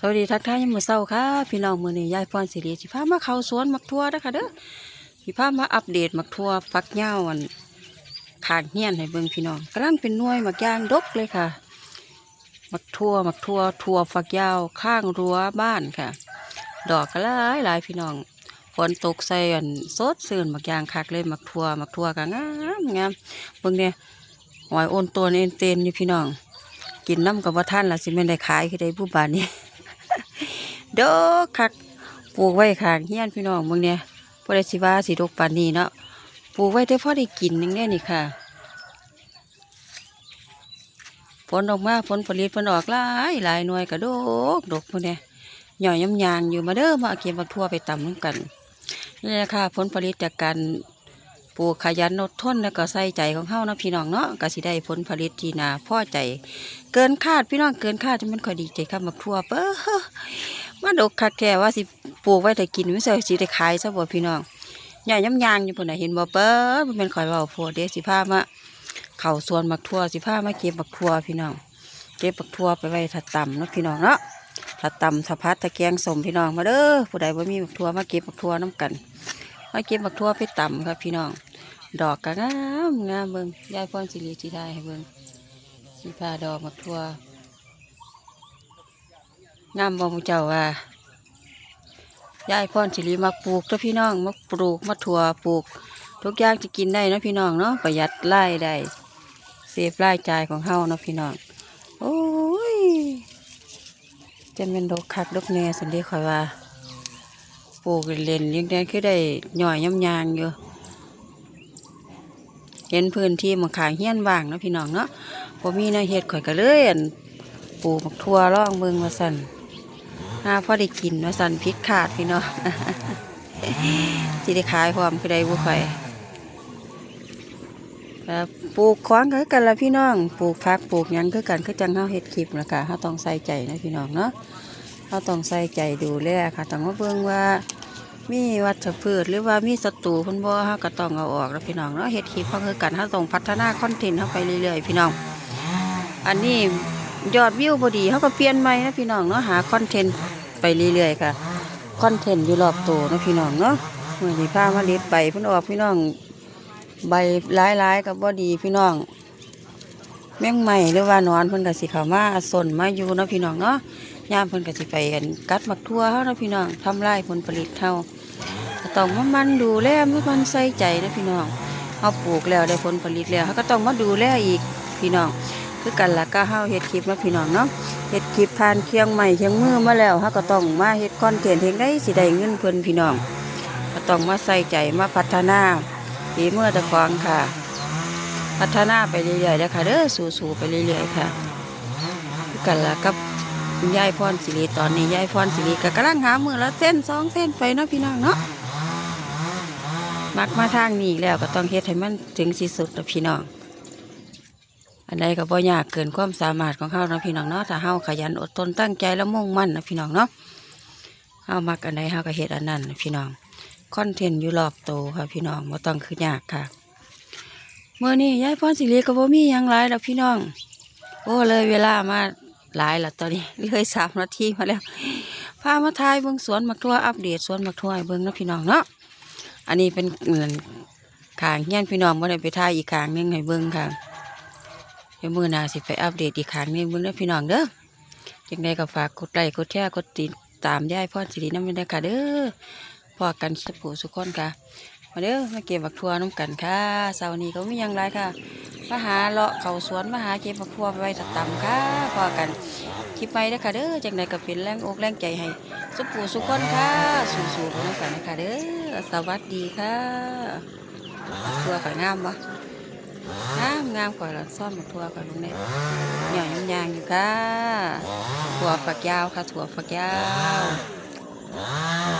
สวัสดีทักทายยามมื้อเช้าค่ะพี่น้องมื้อนี้ยายพรสิริสิพามาเข้าสวนมักทั่วเด้อค่ะเด้อสิพามาอัปเดตมักทั่วฟักเหงาวอันขางเฮียนให้เบิ่งพี่น้องกำลังเป็นหน่วยมักยางดกเลยค่ะ มักทั่วมักทั่วทั่วฟักยาวข้างรั้วบ้านค่ะ ดอกก็หลายหลายพี่น้องฝนตกใส่อันสดซื่นมักยางคักเลยมักทั่วมักทั่วก็งามงามเบิ่งเนี่ยหอยโอนตัวเอ็นเตนอยู่พี่น้อง กินน้ำกับว่าท่านละสิไม่ได้ขายคือได้ผู้บานนี้ เด้อคักปลูกไว้ข้างเฮียนพี่น้องเมืองเนี่ยพอได้สิว่าสิดกปานนี้เนาะปลูกไว้แต่พอได้กินนึงแน่นี่ค่ะผลออกมาผลผลิตผลออกหลายหลายหน่วยกระดกดกพวกเนี่ยหน่อยย้ำยางอยู่มาเด้อมาเอาเก็บมาทั่วไปตำน้ำกันนี่แหละค่ะผลผลิตจากการปลูกขยันอดทนแล้วก็ใส่ใจของเฮานะพี่น้องเนาะก็สิได้ผลผลิตที่น่าพ่อใจ เกินคาดพี่น้องเกินคาดจะมันค่อยดีใจครับมาทั่วเป้อ มาดกคักแท้ว่าสิปลูกไว้แต่กินไม่ใช่สิได้ขายซะบ่พี่น้องใหญ่ย้ำยางอยู่พุ่นน่ะเห็นบ่เปิ้ลมันเป็นข่อยเว้าโพดเด้สิพามาเข้าสวนมักทั่วสิพามาเก็บมักทั่วพี่น้อง เก็บมักทั่วไปไว้ถัดต่ำเนาะพี่น้องเนาะถัดต่ำสะพัดตะแกงสมพี่น้องมาเด้อผู้ใดบ่มีมักทั่วมาเก็บมักทั่วน้กันมาเก็บมักทั่วไปต่ำครับพี่น้อง ดอกก็งามงามเบิ่งยายพรสิริสิได้ให้เบิ่งสิพาดอกมักทั่ว งามบ่หมูเจ้าว่ายายพรสิริมักปลูกเด้อพี่น้องมักปลูกมาถั่วปลูก ทุกอย่างจะกินได้นะพี่น้องเนาะประหยัดรายได้เซฟรายจ่ายของเฮาเนาะพี่น้องโอ้ยจะเป็นดอกคักดอกแน่สันเดีข่อยว่าปลูกเล่นๆยังได้คือได้หน่อยย่ำยางอยู่เห็นพื้นที่มันขางเฮี้ยนว่างนะพี่น้องเนาะพอมีนาเฮ็ดข่อยก็เลยอันปลูกมักทั่วร่องเบิงมาสั่นาพอได้กินมาสันพิษขาดพี่น้องที่ได้ขายความคือได้บุข่อยแล้วปลูกขวางก็คือกันละพี่น้อง ปลูกพักปลูกยังคือกันคือจังเฮาเฮ็ดคลิปนะคะเฮาต้องใส่ใจนะพี่น้องเนาะเฮาต้องใส่ใจดูแลค่ะต้องมาเบิ่งว่ามีวัชพืชหรือว่ามีศัตรูพิ่นบ่เฮาก็ต้องเอาออกแล้วพี่น้องเนาะเฮ็ดคลิปเฮาคือกันเฮาต้องพัฒนาคอนเทนต์เฮาไปเรื่อยๆพี่น้อง อันนี้ยอดวิวพอดีเขาก็เปลี่ยนใหม่นะพี่น้องเนาะหาคอนเทนต์ ไปเรื่อยๆค่ะคอนเทนต์อยู่รอบตัวนะพี่น้องเนาะเมื่อนี้ามาเล็ดใบเพิ่นออกพี่น้อง ใบหลายๆกับบ่ดีพี่น้อง แมงใหม่หรือว่านอนเพิ่นก็สิเข้ามาสนมาอยู่นะพี่น้องเนาะย่ามเพิ่นก็สิไปกันกัดมักทั่วเฮานาะพี่น้องทำลายผลผลิตเฮาต้องมามันดูแลมามันใส่ใจนะพี่น้องเฮาปลูกแล้วได้ผลผลิตแล้วเฮาก็ต้องมาดูแลอีกพี่น้อง คือกันละก็เฮาเฮ็ดคลิปมาพี่น้องเนาะ เฮ็ดคลิปผ่านเคียงใหม่เคียงมือมาแล้วเฮาก็ต้องมาเฮ็ดคอนเทนต์เฮ็ดได้สิได้เงินเพิ่นพี่น้องก็ต้องมาใส่ใจมาพัฒนาฝีมือตะควงค่ะ พัฒนาไปเรื่อยๆเด้อค่ะเด้อสู่ๆไปเรื่อยๆค่ะกันละกับยายพรสิริตอนนี้ยายพรสิริก็กำลังหามือละเส้นสองเส้นไปเนาะพี่น้องเนาะมักมาทางนี้แล้วก็ต้องเฮ็ดให้มันถึงที่สุดนะพี่น้อง อันใดก็บ่ยากเกินความสามารถของเฮานะพี่น้องเนาะถ้าเฮาขยันอดทนตั้งใจแล้วมุ่งมั่นนะพี่น้องเนาะเฮามักอันใดเฮาก็เฮ็ดอันนั้นพี่น้องคอนเทนต์อยู่รอบโตวค่ะพี่น้องบ่ต้องคือยากค่ะเมื้อนี้ยายพรสิริก็บ่มีหยังหลายดอกพี่น้อง โอ้เลยเวลามาหลายแล้วตอนนี้เลยสามนาทีมาแล้วพามาทายเบิ่งสวนมักทั่วอัปเดตสวนมักทั่วเบิ่งนะพี่น้องเนาะอันนี้เป็นขางเฮียนพี่น้องบ่ได้ไปทายอีกขางนึงให้เบิ่งค่ะ เดี๋ยวมือนาสิไปอัปเดตอีกครั้งนึงเบิ่งเด้อพี่น้องเด้อจังใดก็ฝากกดไลค์กดแชร์กดติดตามยายพรสิริน้ำมันได้ค่ะเด้อพอกันสักผู้สุกคนค่ะมาเด้อมาเก็บบักทัวน้ำกันค่ะเสาร์นี้ก็ไมีหยังไรค่ะมาหาเลาะเขาสวนมาหาเก็บบักทัวไปไว้ตำค่ะพอกันคลิปไปเด้อค่ะเด้อจังใดก็เป็นแรงอกแรงใจให้สุกผู้สุกคนค่ะสู้ๆน้ำกันนะคะเด้อสวัสดีค่ะบักทัวข่อยงามบ่ งามงามก่อยละซ่อนหมกทั่วกว่าลุงเนี่ยหน่อยยางอยู่ค่ะถั่วฝักยาวค่ะถั่วฝักยาว